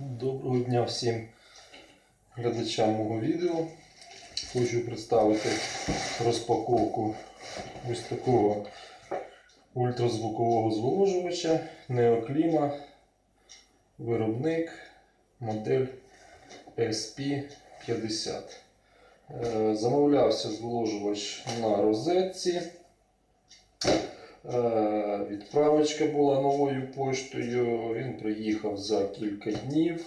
Доброго дня всім глядачам мого відео. Хочу представити розпаковку ось такого ультразвукового зволожувача Neoclima, виробник модель SP50. Е, Замовлявся зволожувач на розетці. Е, Відправочка була новою поштою. Він приїхав за кілька днів.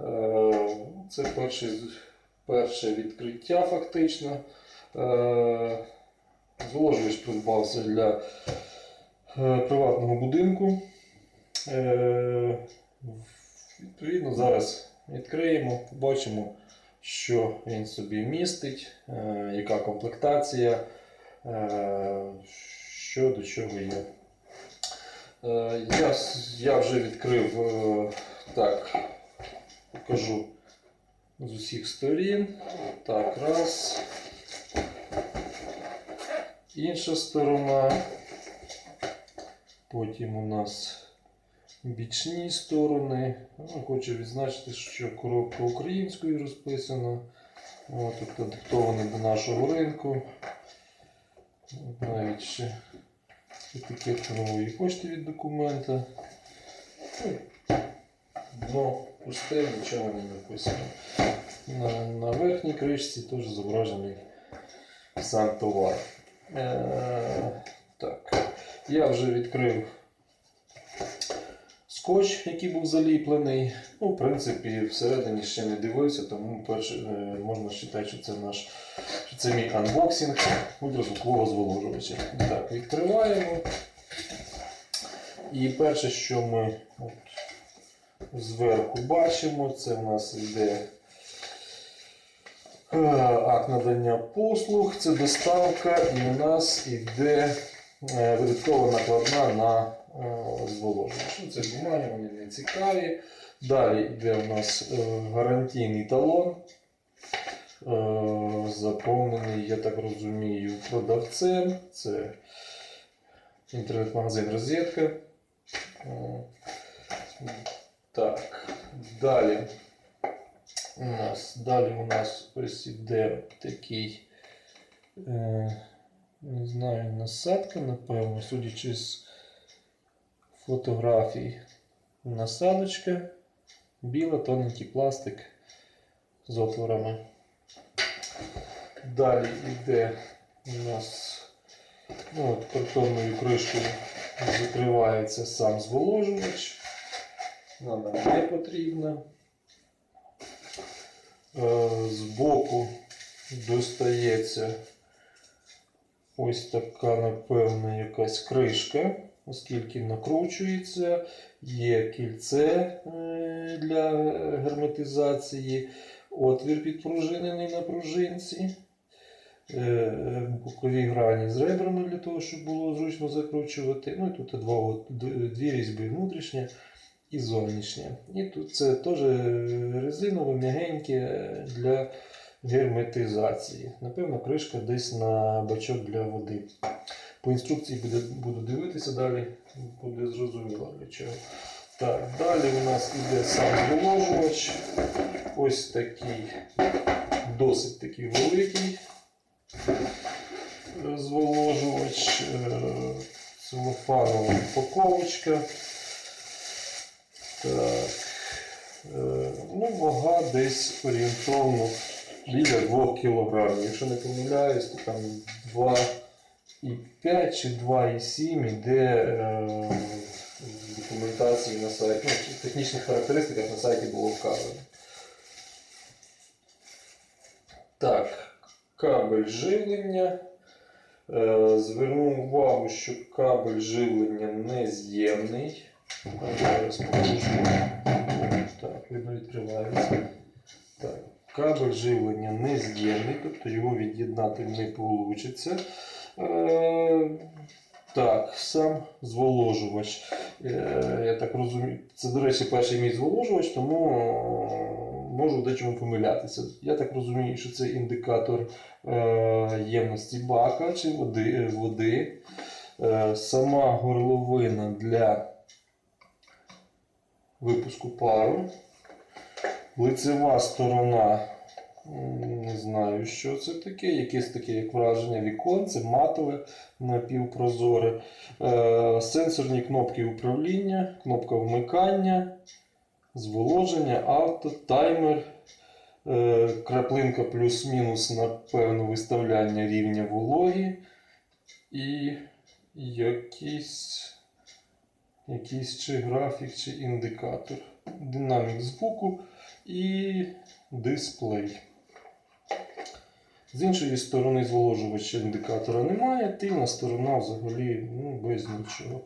Е, Це перше, перше відкриття фактично. Е, придбався для приватного будинку. Відповідно, зараз відкриємо, побачимо, що він собі містить, яка комплектація. Що до чого є. Е, Я, я вже відкрив е, так, покажу з усіх сторін. Так, раз. Інша сторона. Потім у нас бічні сторони. Ну, Хочу відзначити, що коробка українською розписана. О, тобто адаптована до нашого ринку. Навіть ще етикетка нової кошти від документа. Дно пусте, нічого не написано. На, на верхній кришці теж зображений сам товар. Е, так. Я вже відкрив скотч, який був заліплений. Ну, в принципі, всередині ще не дивився, тому перше, е, можна вважати, що це наш що це мій анбоксинг ультразвукового зволожувача. Так, відкриваємо. І перше, що ми от, зверху бачимо, це в нас йде е, акт надання послуг, це доставка, і у нас йде е, видаткова накладна на зволожувач. Ну, Це бумаги, вони не цікаві. Далі йде у нас е, гарантійний талон. Е, заповнений, я так розумію, продавцем. Це інтернет-магазин Розетка. Е, Так, далі у нас, далі у нас ось іде такий, не знаю, насадка, напевно, судячи з фотографій. Насадочка, біла, тоненький пластик з отворами. Далі йде у нас ну, от картонною кришкою закривається сам зволожувач. Нам не потрібно. Е, Збоку достається ось така, напевно, якась кришка, оскільки накручується, є кільце е, для герметизації, отвір підпружинений на пружинці. Е, бокові грані з ребрами для того, щоб було зручно закручувати. Ну і тут два, дві різьби внутрішня і зовнішня. І тут це теж резинове, м'ягеньке для герметизації. Напевно, кришка десь на бачок для води. По інструкції буде, буду дивитися далі, буде зрозуміло для чого. Так, далі у нас іде сам зволожувач. Ось такий, досить такий великий е, зволожувач, е, целофанова упаковочка. Так. Е, Ну, вага десь орієнтовно біля 2 кг. Якщо не помиляюсь, то там 2,5 чи 2,7 іде е, в документації на сайті, ну, в технічних характеристиках на сайті було вказано. Так, кабель живлення. Е, Зверну увагу, що кабель живлення нез'ємний. Зараз покажу. Так, видно відкривається. Так, кабель живлення нез'ємний, тобто його від'єднати не вийде. Е, так, сам зволожувач. Е, я так розумію, це, до речі, перший мій зволожувач, тому е, можу дечому помилятися. Я так розумію, що це індикатор ємності бака чи води. води. Сама горловина для випуску пару. Лицева сторона. Не знаю, що це таке. Якесь таке, як враження, віконце, матове напівпрозоре. Е, сенсорні кнопки управління, кнопка вмикання, зволоження, авто, таймер, е, краплинка плюс-мінус на певне виставляння рівня вологі і якийсь, якийсь чи графік, чи індикатор. Динамік звуку і дисплей. З іншої сторони зволожувача індикатора немає, тильна сторона взагалі ну, без нічого.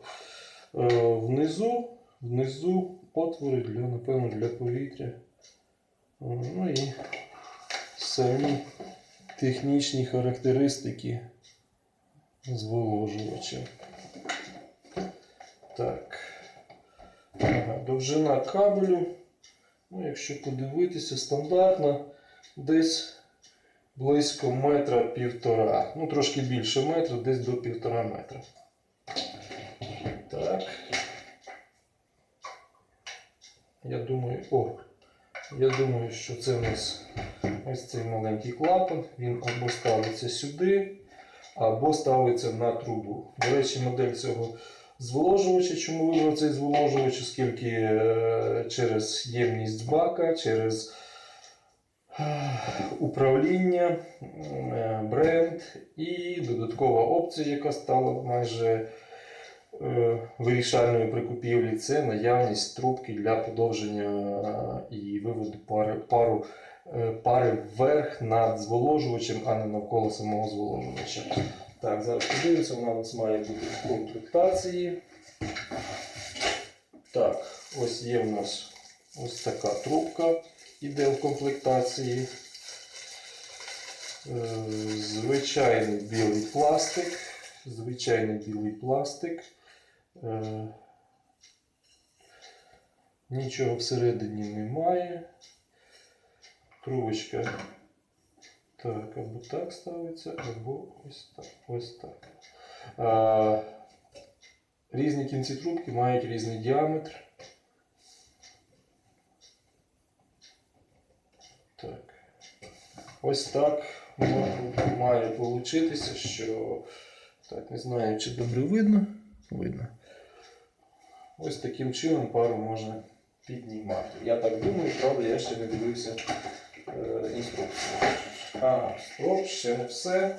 Е, внизу, внизу отвори для, напевно, для повітря. Е, Ну і самі технічні характеристики зволожувача. Так. Ага, довжина кабелю. Ну, якщо подивитися, стандартна десь близько метра півтора. Ну, трошки більше метра, десь до півтора метра. Так. Я думаю, о, я думаю, що це в нас ось цей маленький клапан. Він або ставиться сюди, або ставиться на трубу. До речі, модель цього зволожувача. Чому вибрав цей зволожувач? Оскільки е, через ємність бака, через управління, бренд і додаткова опція, яка стала майже е, вирішальною при купівлі, це наявність трубки для подовження е, і виводу пари, пару, е, пари вверх над зволожувачем, а не навколо самого зволожувача. Так, зараз подивимося, вона у нас має бути в комплектації. Так, ось є в нас ось така трубка, іде в комплектації. Е, Звичайний білий пластик. Звичайний білий пластик. Е, Нічого всередині немає. Трубочка так, або так ставиться, або ось так. Ось так. А, різні кінці трубки мають різний діаметр. Ось так має получитися, що так, не знаю, чи добре видно. Видно. Ось таким чином пару можна піднімати. Я так думаю, правда, я ще не дивився е, інструкцію. А, стоп, ще не все.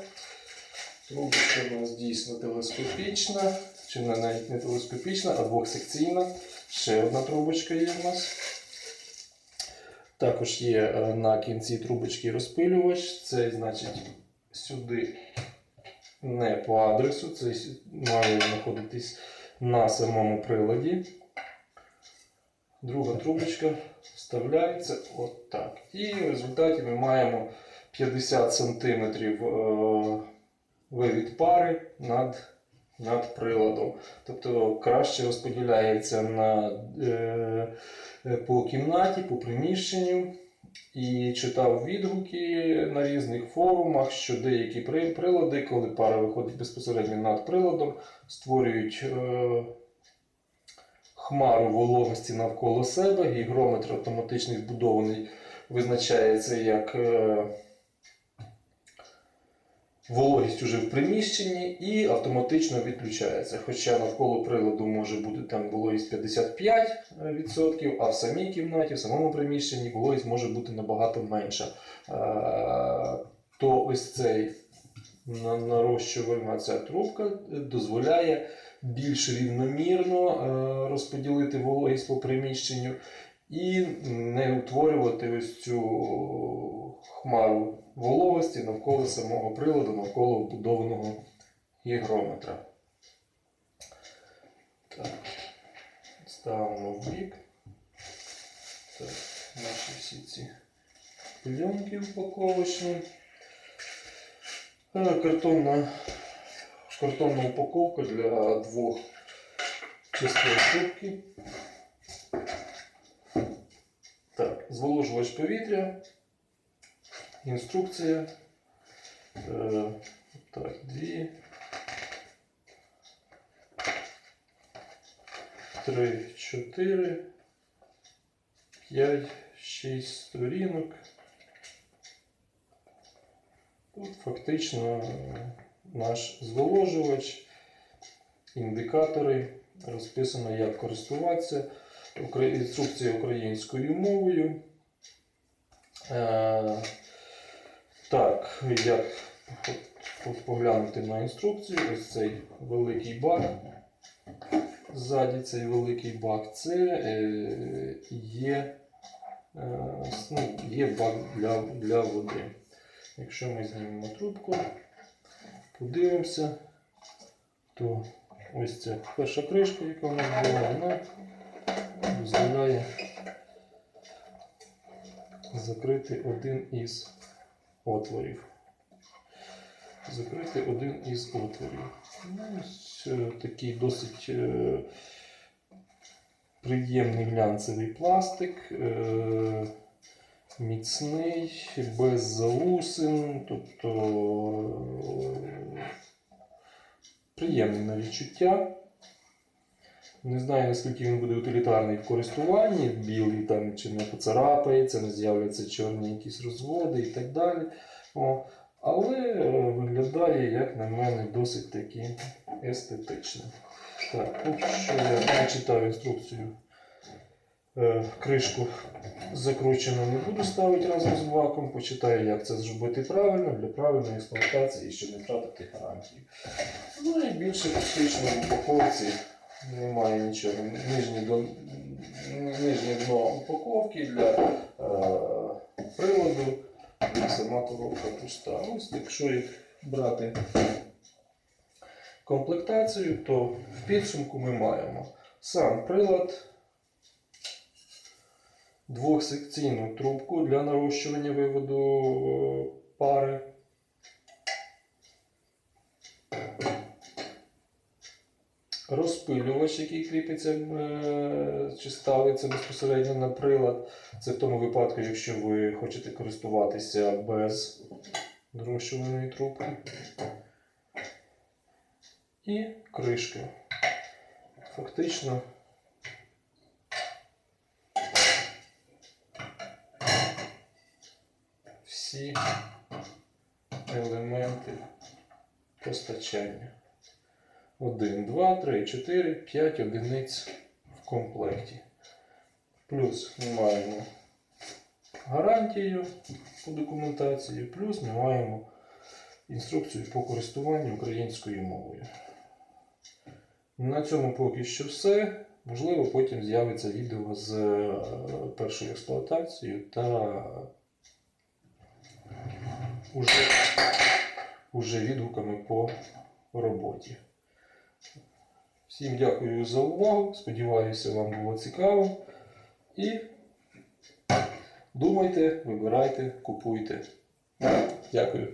Трубочка у нас дійсно телескопічна, чи не навіть не телескопічна, а двохсекційна. Ще одна трубочка є в нас. Також є е, на кінці трубочки розпилювач. Це значить сюди не по адресу, це має знаходитись на самому приладі. Друга трубочка вставляється отак. І в результаті ми маємо 50 см вивід пари над, над приладом. Тобто краще розподіляється на, е, е, по кімнаті, по приміщенню. І читав відгуки на різних форумах, що деякі прилади, коли пара виходить безпосередньо над приладом, створюють е, хмару вологості навколо себе. Гігрометр автоматичний збудований визначається як е, вологість уже в приміщенні і автоматично відключається. Хоча навколо приладу може бути там вологість 55%, а в самій кімнаті, в самому приміщенні вологість може бути набагато менша. Е, То ось цей нарощувальна ця трубка дозволяє більш рівномірно е, розподілити вологість по приміщенню і не утворювати ось цю хмару вологості навколо самого приладу, навколо вбудованого гігрометра. Так. Ставимо в бік. Так, наші всі ці пленки упаковочні. Е, Картонна, картонна упаковка для двох частин трубки. Так, зволожувач повітря, інструкція. Е, так, дві. Три, чотири, п'ять, 6 сторінок. Тут фактично наш зволожувач, індикатори, розписано, як користуватися, інструкція українською мовою. Е, так, як поглянути на інструкцію, ось цей великий бак. Ззаді цей великий бак це е, є, е, ну, є бак для, для води. Якщо ми знімемо трубку, подивимося, то ось ця перша кришка, яка у нас була, вона дозволяє закрити один із отворів. Закрити один із отворів. Ну, ось е, такий досить е, приємний глянцевий пластик, е, міцний, без заусин, тобто е, приємний на відчуття. Не знаю, наскільки він буде утилітарний в користуванні, білий там чи не поцарапається, не з'являться чорні якісь розводи і так далі. О, але е, виглядає, як на мене, досить таки естетично. Так, поки що я не читав інструкцію. Е, Кришку закручену не буду ставити разом з баком, почитаю, як це зробити правильно для правильної експлуатації, щоб не втратити гарантію. Ну і більше фактично в упаковці немає нічого. Нижнє, до... Нижнє дно упаковки для е, приладу, і сама коробка пуста. Ось якщо їх брати комплектацію, то в підсумку ми маємо сам прилад, двохсекційну трубку для нарощування виводу е, пари. Розпилювач, який кріпиться е, чи ставиться безпосередньо на прилад. Це в тому випадку, якщо ви хочете користуватися без зрощуваної трубки. І кришка. Фактично всі елементи постачання. 1, 2, 3, 4, 5 одиниць в комплекті. Плюс ми маємо гарантію по документації, плюс ми маємо інструкцію по користуванню українською мовою. На цьому поки що все. Можливо, потім з'явиться відео з е, першою експлуатацією та уже, уже відгуками по роботі. Всім дякую за увагу. Сподіваюся, вам було цікаво. І думайте, вибирайте, купуйте. Дякую.